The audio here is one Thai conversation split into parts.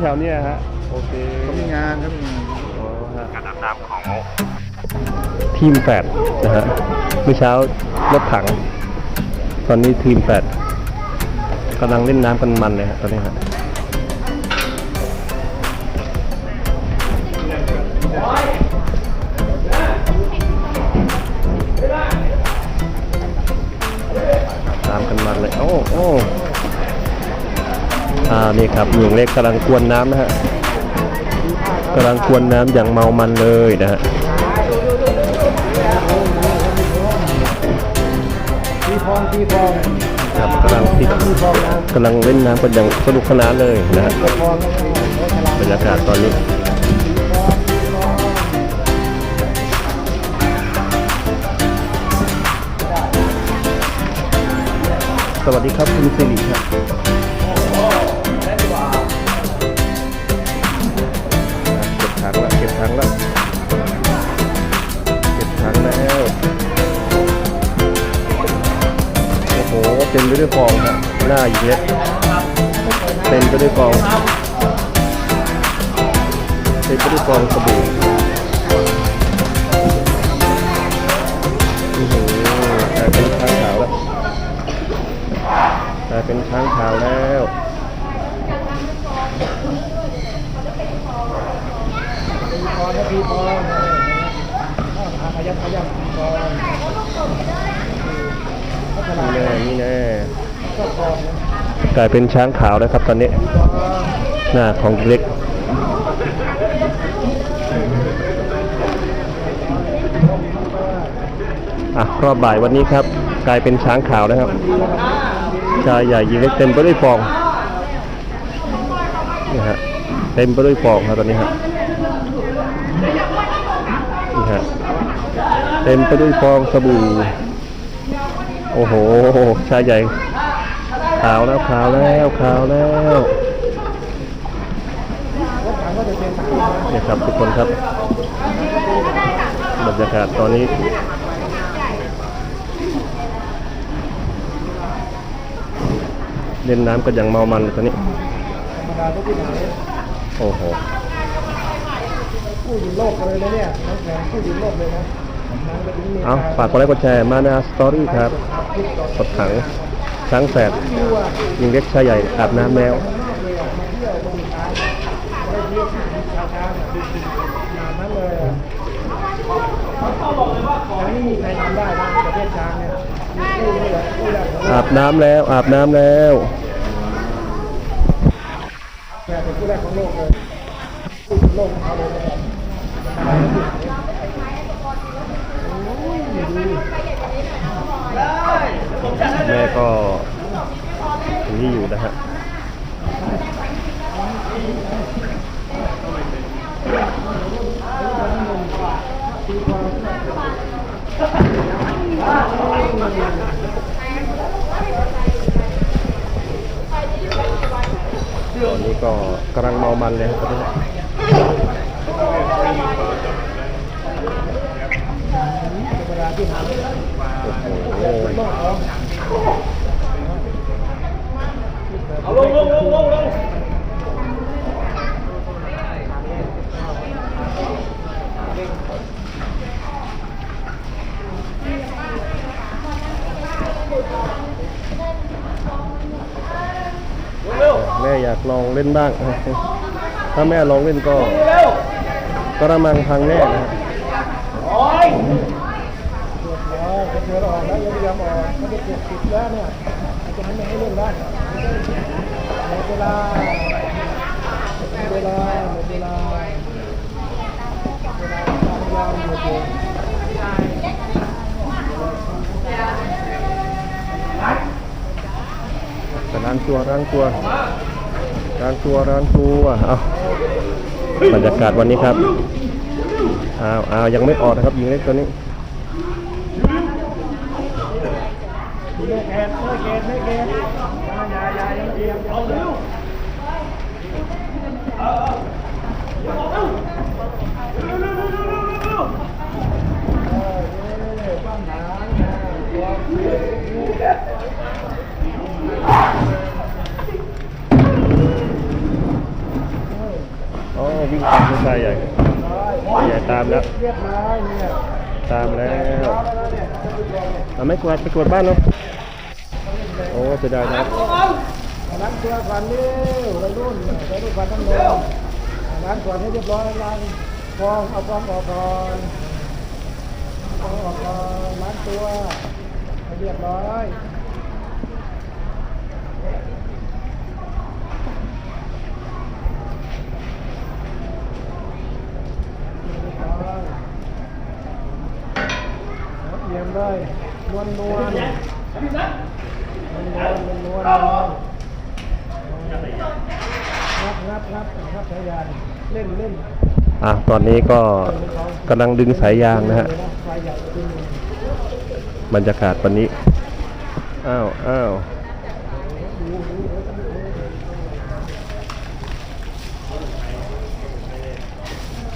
แถวๆเนี้ยฮะโอเคเขามีงานเขามีงานอ๋อฮะ การอาบน้ำของทีมแปดนะฮะเมื่อเช้ารถถัง ตอนนี้ทีมแปดกำลังเล่นน้ำกันมันเลยฮะตอนนี้ฮะ ครับหญิงเล็กกำลังกวนน้ำนะฮะกำลังกวนน้ำอย่างเมามันเลยนะฮะตีฟองตีฟองครับกำลังที่ตีฟองนะกำลังเล่นน้ำกันอย่างสนุกสนานเลยนะฮะตีฟองนะตีฟองบรรยากาศตอนนี้สวัสดีครับคุณสิริครับ ไปด้วยฟองครับหน้าอยู่เนี่ยเต็มไปด้วยฟองเต็มไปด้วยฟองสบู่โอ้โหกลายเป็นช้างขาวแล้วกลายเป็นช้างขาวแล้วตีฟอนะตีฟอขยับขยับตีฟองพัฒ นี่แน่นี่แน่กลายเป็นช้างขาวแล้วครับตอนนี้ หน้าของเล็กอะรอบบ่ายวันนี้ครับ กลายเป็นช้างขาวนะครับชายใหญ่หญิงเล็กเต็มไปด้วยฟองนี่ฮะเต็มไปด้วยฟองครับตอนนี้ฮะนี่ฮะเต็มไปด้วยฟองสบู่ โอ้โหชายใหญ่ขาวแล้วขาวแล้วขาวแล้วเนี่ยครับทุกคนครับบรรยากาศตอนนี้เล่นน้ำกันอย่างเมามันเลยตอนนี้ โอ้โหผู้ดินโลกเลยนะเนี่ยน้องแข็งผู้ดินโลกเลยนะ เอาฝากกดไลค์กดแชร์มานาสตอรี่ครับกดถังช้างแฝดยิงเล็กชายใหญ่อาบน้ำแล้วอาบน้ำแล้ว อาบน้ำแล้วแกเป็นคู่แรกของโลกเลยโลกของเขาเลยนะครับ แม่ ก็อย่นี้อยู่นะฮะตอนนี้ก็กำลังเมามันเลยครับตอนนี้เวลาที่หาโอ้โห โลกเขา เอาลงลงลงลงลง แม่อยากลองเล่นบ้าง ถ้าแม่ลองเล่นก็กระมังพังแน่นะฮะโอ้ยเกิดแล้วออกแล้วยังไม่ยอมออกเขาจะเก็บติดแล้วเนี่ยจะไม่ให้เล่นได้หมดเวลาหมดเวลาหมดเวลาเวลาเวลาหมดเวลา แต่ ร้านตัวร้านตัวร้านตัวร้านตัวเอาบรรยากาศวันนี้ครับอ้าวอ้าวยังไม่ออกนะครับยิงเล็กตัวนี้ไม่เกนไม่เกนไม่เกนอย่ายายังเตรียมเอาเร็วปั้มหาง วิ่งตามผู้ชายใหญ่ใหญ่ตามแล้ว ตามแล้วเอาไม่กวาดไปกวาดบ้านเนาะโอ้จะได้นะล้างตัวก่อนเร็ววัยรุ่นวัยรุ่นก่อนต้องลงล้างก่อนให้เรียบร้อยล้างฟองเอาฟองออกก่อนฟองออกก่อนล้างตัวให้เรียบร้อยเยี่ยมเลย นวลนวลนวลนวลนวลงับงับงับงับสายยานเล่นเล่นอะตอนนี้ก็กำลังดึงสายยางนะฮะไฟใหญ่ขึ้นบรรยากาศวันนี้อ้าวอ้าว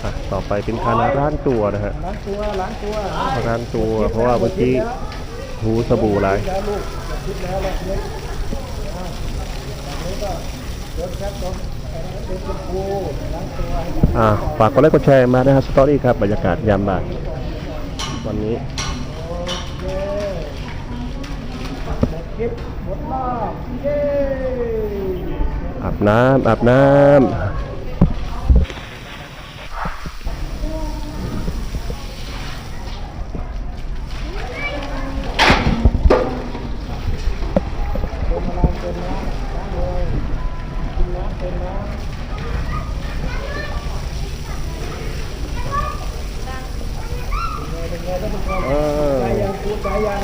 อะต่อไปเป็นคานาร้านตัวนะฮะล้างตัวล้างตัวร้านตัวเพราะว่าเมื่อกี้ หูสบู่หลายฝากกดไลค์กดแชร์มานะครับสตอรี่ครับ บรรยากาศยามบ่ายวันนี้อาบน้ำอาบน้ำ เติมพลังเติมน้ำล้างเลยกินน้ำเติมน้ำ เป็นไงท่านผู้ชม เออ ใจยังจูใจยัง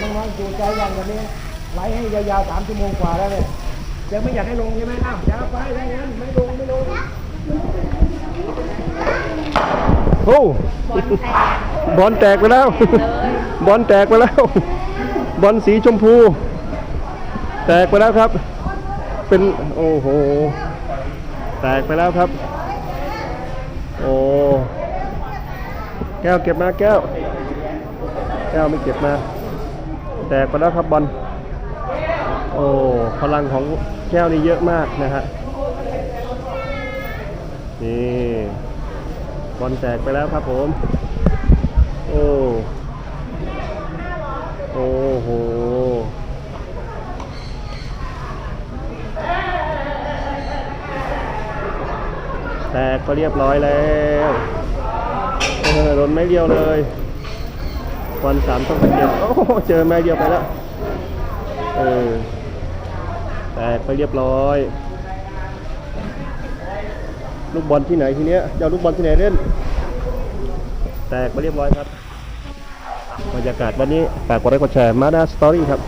น้องๆ จูใจยังวันนี้ไลฟ์ให้ยาวๆสามชั่วโมงกว่าแล้วเนี่ยยังไม่อยากให้ลงใช่ไหมอ้าวยาวไปได้งั้นไม่ลงไม่ลงโอ้บอลแตกไปแล้ว บอลแตกไปแล้ว บอลสีชมพู แตกไปแล้วครับ เป็นโอ้โห แตกไปแล้วครับ โอ้แก้วเก็บมาแก้ว แก้วไม่เก็บมา ตกไปแล้วครับบอลโอ้พลังของแก้วนี่เยอะมากนะฮะนี่บอลแตกไปแล้วครับผมโอ้โอ้โหแตกก็เรียบร้อยแล้วเออโดนไม่เดียวเลย วันสามต้องเจ็ดโอ้โหเจอแม่เดียวไปแล้ว เออ แตกไปเรียบร้อย ลูกบอลที่ไหนทีเนี้ยจะเอาลูกบอลที่ไหนเล่น แตกไปเรียบร้อยครับ บรรยากาศวันนี้ฝากกดไลค์กดแชร์มาด้าสตอรี่ครับ